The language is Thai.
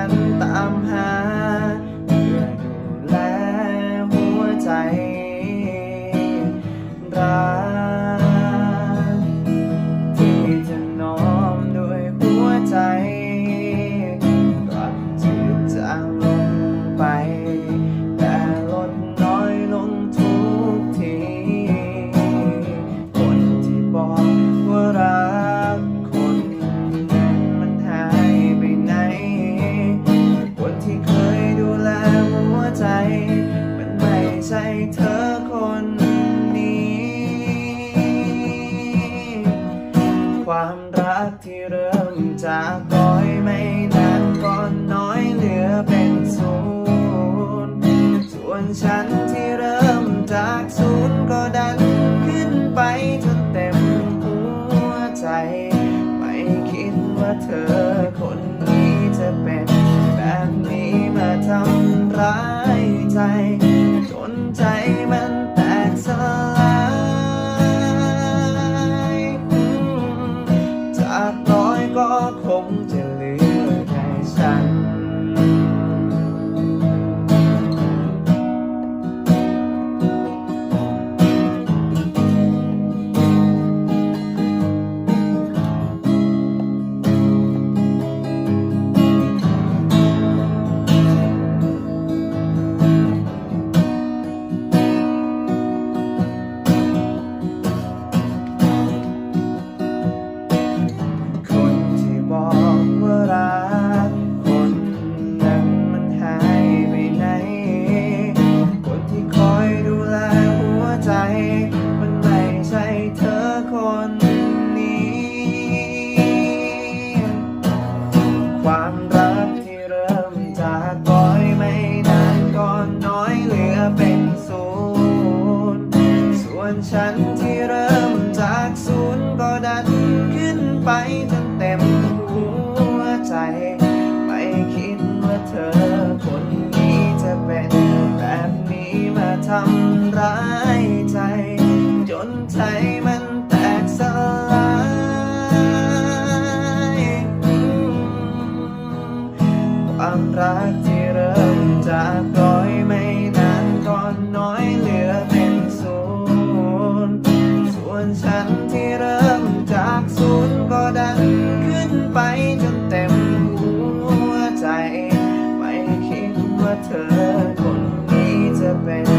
ันตามหาเพื่อดูแลหัวใจ ใช่เธอคนนี้ ความรักที่เริ่มจากก้อยไม่นานก่อนน้อยเหลือเป็นศูนย์ส่วนฉันที่เริ่มจากศูนย์ก็ดันขึ้นไปจนเต็มหัวใจ ไม่คิดว่าเธอคนนี้จะเป็นแบบนี้มาทำร้ายใจ นใจ คนนี้ ความรักที่เริ่มจากก้อยไม่นานก่อนน้อยเหลือเป็นศูนย์ส่วนฉันที่เริ่มจากศูนย์ก็ดันขึ้นไปจนเต็มหัวใจ ไม่คิดว่าเธอคนนี้จะเป็นแบบนี้มาทำร้ายใจจนใจ รักที่เริ่มจากร้อยไม่นานก่อนน้อยเหลือเป็นศูนย์ส่วนฉันที่เริ่มจากศูนย์ก็ดันขึ้นไปจนเต็มหัวใจ ไม่คิดว่าเธอคนนี้จะเป็น